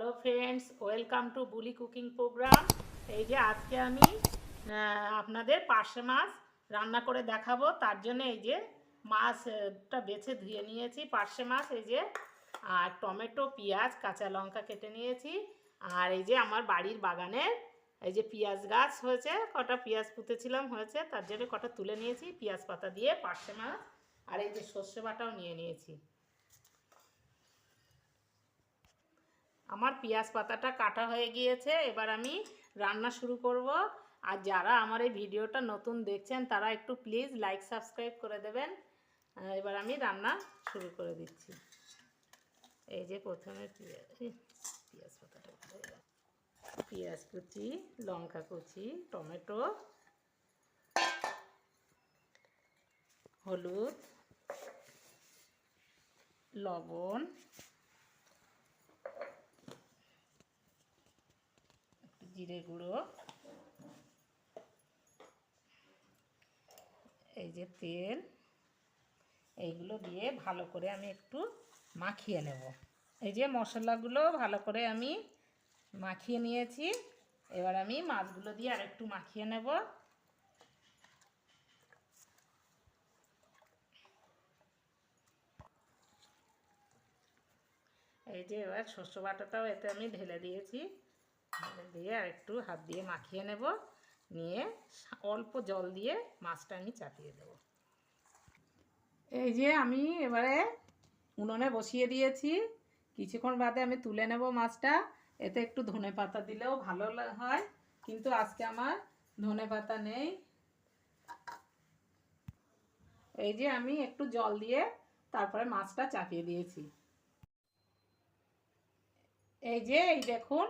Hello friends, welcome to Buli cooking program. এই যে আজকে আমি আপনাদের পার্শে মাছ রান্না করে দেখাবো। তার জন্য এই যে মাছটা বেছে ধুয়ে নিয়েছি, পার্শে মাছ। এই যে, আর টমেটো, পেঁয়াজ, কাঁচা লঙ্কা কেটে নিয়েছি। আর এই যে আমার বাড়ির বাগানের এই যে পেঁয়াজ গাছ হয়েছে, কটা পেঁয়াজ পুঁতেছিলাম হয়েছে, তার জন্য কটা তুলে নিয়েছি, পেঁয়াজ পাতা দিয়ে পার্শে মাছ। আর এই যে সর্ষে বাটাও নিয়ে নিয়েছি। আমার পেঁয়াজ পাতাটা কাটা হয়ে গিয়েছে, এবার আমি রান্না শুরু করব। আর যারা আমার এই ভিডিওটা নতুন দেখছেন, তারা একটু প্লিজ লাইক সাবস্ক্রাইব করে দেবেন। এবার আমি রান্না শুরু করে দিচ্ছি। এই যে প্রথমে পেঁয়াজ পেঁয়াজ পাতাটা পেঁয়াজ কুচি, লঙ্কা কুচি, টমেটো, হলুদ, লবণ জিরে গুঁড়ো। এই যে তেল, এইগুলো দিয়ে ভালো করে আমি একটু মাখিয়ে নেব। এই যে মশলাগুলো ভালো করে আমি মাখিয়ে নিয়েছি, এবার আমি মাছগুলো দিয়ে আর একটু মাখিয়ে নেব। এই যে এবার শস্য বাটাটাও এতে আমি ঢেলে দিয়েছি। দিয়ে আর একটু হাত দিয়ে মাখিয়ে নেব। নিয়ে অল্প জল দিয়ে মাছটা আমি চাপিয়ে দেব। এই যে আমি এবারে উনুনে বসিয়ে দিয়েছি। কিছুক্ষণ বাদে আমি তুলে নেব মাছটা। এতে একটু ধনে পাতা দিলেও ভালো হয়। কিন্তু আজকে আমার ধনে পাতা নেই। এই যে আমি একটু জল দিয়ে তারপরে মাছটা চাপিয়ে দিয়েছি। এই যে, এই দেখুন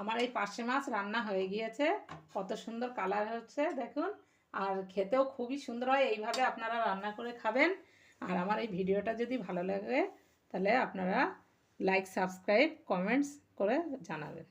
আমার এই পার্শে মাছ রান্না হয়ে গিয়েছে। কত সুন্দর কালার হচ্ছে, দেখুন। আর খেতেও খুবই সুন্দর হয়, এইভাবে আপনারা রান্না করে খাবেন। আর আমার এই ভিডিওটা যদি ভালো লাগে, তাহলে আপনারা লাইক সাবস্ক্রাইব কমেন্টস করে জানাবেন।